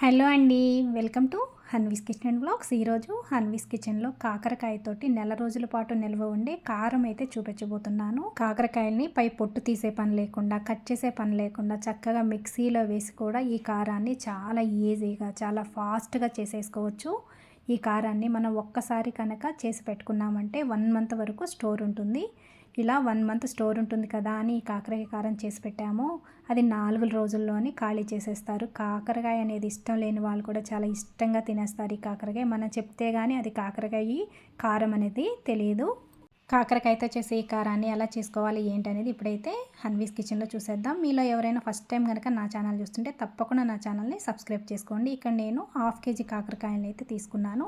Hello అండి welcome to Hanvi's kitchen and blogs. ఈరోజు హన్వీస్ కిచెన్లో కాకరకాయతోటి నెల రోజుల పాటు నిల్వ ఉండే కారం అయితే చూపించబోతున్నాను కాకరకాయల్ని పై పొట్టు తీసే పని లేకుండా కట్ చేసే పని లేకుండా చక్కగా మిక్సీలో వేసి కూడా ఈ కారాన్ని చాలా ఈజీగా చాలా ఫాస్ట్గా చేసేసుకోవచ్చు. ఈ కారాన్ని మనం ఒక్కసారి కనుక చేసి పెట్టుకున్నామంటే వన్ మంత్ వరకు స్టోర్ ఉంటుంది. ఇలా వన్ మంత్ స్టోర్ ఉంటుంది కదా అని కాకరకాయ కారం చేసి పెట్టాము. అది నాలుగు రోజుల్లోనే ఖాళీ చేసేస్తారు. కాకరకాయ అనేది ఇష్టం లేని వాళ్ళు కూడా చాలా ఇష్టంగా తినేస్తారు ఈ కాకరకాయ. మనం చెప్తే కానీ అది కాకరకాయ కారం అనేది తెలియదు. కాకరకాయతో చేసే ఈ కారాన్ని ఎలా చేసుకోవాలి ఏంటి అనేది ఇప్పుడైతే హన్వీస్ కిచెన్లో చూసేద్దాం. మీలో ఎవరైనా ఫస్ట్ టైం కనుక నా ఛానల్ చూస్తుంటే తప్పకుండా నా ఛానల్ని సబ్స్క్రైబ్ చేసుకోండి. ఇక్కడ నేను హాఫ్ కేజీ కాకరకాయని అయితే తీసుకున్నాను.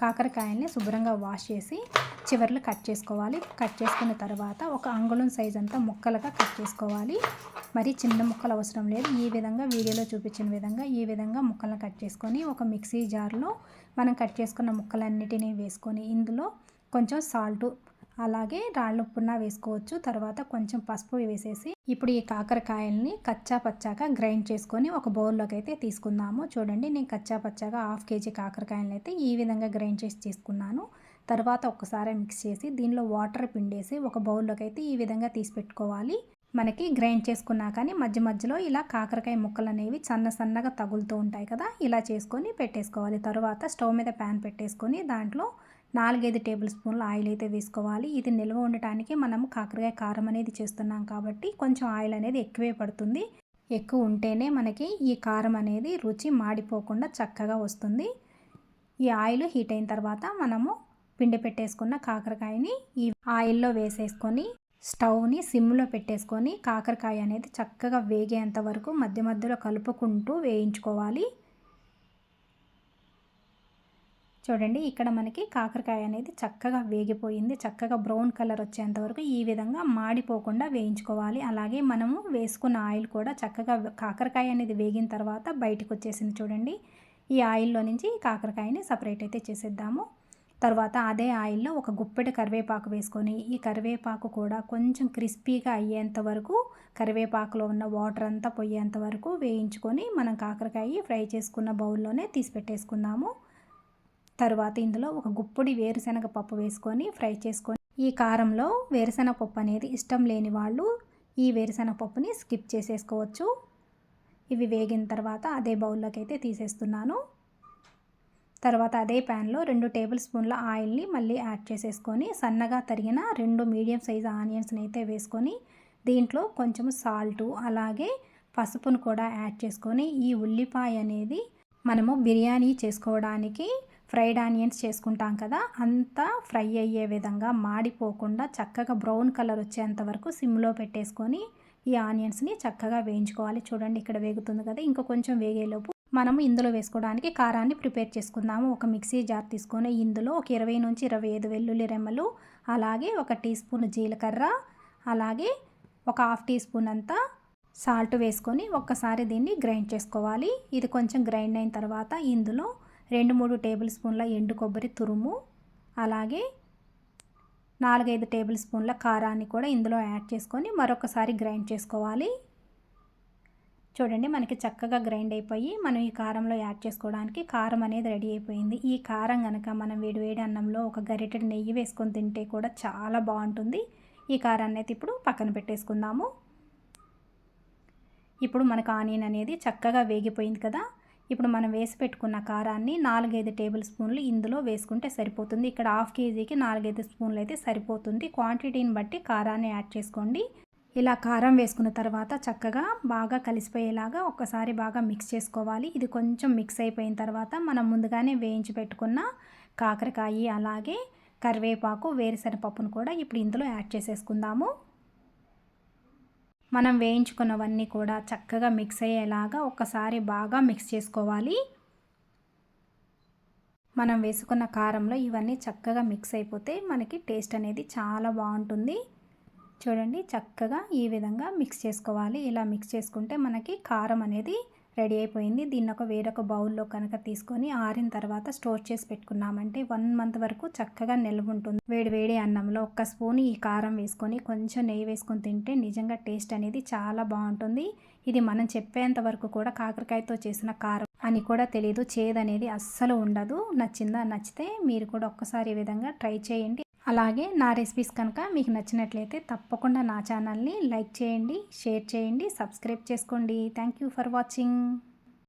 కాకరకాయల్ని శుభ్రంగా వాష్ చేసి చివర్లు కట్ చేసుకోవాలి. కట్ చేసుకున్న తర్వాత ఒక అంగుళం సైజ్ అంతా ముక్కలుగా కట్ చేసుకోవాలి. మరి చిన్న ముక్కలు అవసరం లేదు. ఈ విధంగా వీడియోలో చూపించిన విధంగా ఈ విధంగా ముక్కలను కట్ చేసుకొని ఒక మిక్సీ జార్లో మనం కట్ చేసుకున్న ముక్కలన్నిటినీ వేసుకొని ఇందులో కొంచెం సాల్టు అలాగే రాళ్ళుప్పున్న వేసుకోవచ్చు. తర్వాత కొంచెం పసుపు వేసేసి ఇప్పుడు ఈ కాకరకాయల్ని కచ్చా పచ్చాగా గ్రైండ్ చేసుకొని ఒక బౌల్లోకి అయితే తీసుకుందాము. చూడండి నేను కచ్చా పచ్చాగా హాఫ్ కేజీ కాకరకాయలను అయితే ఈ విధంగా గ్రైండ్ చేసి తీసుకున్నాను తర్వాత ఒక్కసారి మిక్స్ చేసి దీనిలో వాటర్ పిండేసి ఒక బౌల్లోకి అయితే ఈ విధంగా తీసి పెట్టుకోవాలి. మనకి గ్రైండ్ చేసుకున్నా కానీ మధ్య మధ్యలో ఇలా కాకరకాయ ముక్కలు అనేవి సన్న సన్నగా తగులుతూ ఉంటాయి కదా ఇలా చేసుకొని పెట్టేసుకోవాలి. తర్వాత స్టవ్ మీద ప్యాన్ పెట్టేసుకొని దాంట్లో నాలుగైదు టేబుల్ స్పూన్ల ఆయిల్ అయితే వేసుకోవాలి. ఇది నిల్వ ఉండటానికి మనం కాకరకాయ కారం అనేది చేస్తున్నాం కాబట్టి కొంచెం ఆయిల్ అనేది ఎక్కువే పడుతుంది. ఎక్కువ ఉంటేనే మనకి ఈ కారం అనేది రుచి మాడిపోకుండా చక్కగా వస్తుంది. ఈ ఆయిల్ హీట్ అయిన తర్వాత మనము పిండి పెట్టేసుకున్న కాకరకాయని ఈ ఆయిల్లో వేసేసుకొని స్టవ్ని సిమ్లో పెట్టేసుకొని కాకరకాయ అనేది చక్కగా వేగేంత వరకు మధ్య మధ్యలో కలుపుకుంటూ వేయించుకోవాలి. చూడండి ఇక్కడ మనకి కాకరకాయ అనేది చక్కగా వేగిపోయింది. చక్కగా బ్రౌన్ కలర్ వచ్చేంత వరకు ఈ విధంగా మాడిపోకుండా వేయించుకోవాలి. అలాగే మనము వేసుకున్న ఆయిల్ కూడా చక్కగా కాకరకాయ అనేది వేగిన తర్వాత బయటకు వచ్చేసింది చూడండి. ఈ ఆయిల్లో నుంచి కాకరకాయని సపరేట్ అయితే చేసేద్దాము. తర్వాత అదే ఆయిల్లో ఒక గుప్పెడు కరివేపాకు వేసుకొని ఈ కరివేపాకు కూడా కొంచెం క్రిస్పీగా అయ్యేంత వరకు కరివేపాకులో ఉన్న వాటర్ అంతా పోయేంత వరకు వేయించుకొని మనం కాకరకాయ ఫ్రై చేసుకున్న బౌల్లోనే తీసి పెట్టేసుకుందాము. తర్వాత ఇందులో ఒక గుప్పొడి వేరుశనగ పప్పు వేసుకొని ఫ్రై చేసుకొని ఈ కారంలో వేరుశనగ పప్పు అనేది ఇష్టం లేని వాళ్ళు ఈ వేరుశనగ పప్పుని స్కిప్ చేసేసుకోవచ్చు. ఇవి వేగిన తర్వాత అదే బౌల్లోకి అయితే తీసేస్తున్నాను. తర్వాత అదే ప్యాన్లో రెండు టేబుల్ స్పూన్ల ఆయిల్ని మళ్ళీ యాడ్ చేసేసుకొని సన్నగా తరిగిన రెండు మీడియం సైజ్ ఆనియన్స్ని అయితే వేసుకొని దీంట్లో కొంచెం సాల్టు అలాగే పసుపును కూడా యాడ్ చేసుకొని ఈ ఉల్లిపాయ అనేది మనము బిర్యానీ చేసుకోవడానికి ఫ్రైడ్ ఆనియన్స్ చేసుకుంటాం కదా అంతా ఫ్రై అయ్యే విధంగా మాడిపోకుండా చక్కగా బ్రౌన్ కలర్ వచ్చేంత వరకు సిమ్లో పెట్టేసుకొని ఈ ఆనియన్స్ని చక్కగా వేయించుకోవాలి. చూడండి ఇక్కడ వేగుతుంది కదా ఇంకా కొంచెం వేగేలోపు మనం ఇందులో వేసుకోవడానికి కారాన్ని ప్రిపేర్ చేసుకుందాము. ఒక మిక్సీ జార్ తీసుకొని ఇందులో ఒక ఇరవై నుంచి ఇరవై ఐదు వెల్లుల్లి రెమ్మలు అలాగే ఒక టీ స్పూన్ జీలకర్ర అలాగే ఒక హాఫ్ టీ స్పూన్ అంతా సాల్ట్ వేసుకొని ఒక్కసారి దీన్ని గ్రైండ్ చేసుకోవాలి. ఇది కొంచెం గ్రైండ్ అయిన తర్వాత ఇందులో రెండు మూడు టేబుల్ స్పూన్ల ఎండు కొబ్బరి తురుము అలాగే నాలుగైదు టేబుల్ స్పూన్ల కారాన్ని కూడా ఇందులో యాడ్ చేసుకొని మరొకసారి గ్రైండ్ చేసుకోవాలి. చూడండి మనకి చక్కగా గ్రైండ్ అయిపోయి మనం ఈ కారంలో యాడ్ చేసుకోవడానికి కారం అనేది రెడీ అయిపోయింది. ఈ కారం కనుక మనం వేడి వేడి అన్నంలో ఒక గరిటెడు నెయ్యి వేసుకొని తింటే కూడా చాలా బాగుంటుంది. ఈ కారాన్ని అయితే ఇప్పుడు పక్కన పెట్టేసుకుందాము. ఇప్పుడు మనకు ఆనియన్ అనేది చక్కగా వేగిపోయింది కదా. ఇప్పుడు మనం వేసి పెట్టుకున్న కారాన్ని నాలుగైదు టేబుల్ స్పూన్లు ఇందులో వేసుకుంటే సరిపోతుంది. ఇక్కడ హాఫ్ కేజీకి నాలుగైదు స్పూన్లు అయితే సరిపోతుంది. క్వాంటిటీని బట్టి కారాన్ని యాడ్ చేసుకోండి. ఇలా కారం వేసుకున్న తర్వాత చక్కగా బాగా కలిసిపోయేలాగా ఒక్కసారి బాగా మిక్స్ చేసుకోవాలి. ఇది కొంచెం మిక్స్ అయిపోయిన తర్వాత మనం ముందుగానే వేయించి పెట్టుకున్న కాకరకాయ అలాగే కరివేపాకు వేరుశనగపప్పును కూడా ఇప్పుడు ఇందులో యాడ్ చేసేసుకుందాము. మనం వేయించుకున్నవన్నీ కూడా చక్కగా మిక్స్ అయ్యేలాగా ఒక్కసారి బాగా మిక్స్ చేసుకోవాలి. మనం వేసుకున్న కారంలో ఇవన్నీ చక్కగా మిక్స్ అయిపోతే మనకి టేస్ట్ అనేది చాలా బాగుంటుంది. చూడండి చక్కగా ఈ విధంగా మిక్స్ చేసుకోవాలి. ఇలా మిక్స్ చేసుకుంటే మనకి కారం అనేది రెడీ అయిపోయింది. దీన్ని ఒక వేరొక బౌల్లో కనుక తీసుకొని ఆరిన తర్వాత స్టోర్ చేసి పెట్టుకున్నామంటే వన్ మంత్ వరకు చక్కగా నిల్వ ఉంటుంది. వేడి వేడి అన్నంలో ఒక్క స్పూన్ ఈ కారం వేసుకొని కొంచెం నెయ్యి వేసుకొని తింటే నిజంగా టేస్ట్ అనేది చాలా బాగుంటుంది. ఇది మనం చెప్పేంత వరకు కూడా కాకరకాయతో చేసిన కారం అని కూడా తెలియదు చేదనేది అస్సలు ఉండదు. నచ్చిందా? నచ్చితే మీరు కూడా ఒక్కసారి ఈ విధంగా ట్రై చేయండి. అలాగే నా రెసిపీస్ కనుక మీకు నచ్చినట్లయితే తప్పకుండా నా ఛానల్ని లైక్ చేయండి షేర్ చేయండి సబ్స్క్రైబ్ చేసుకోండి. Thank you for watching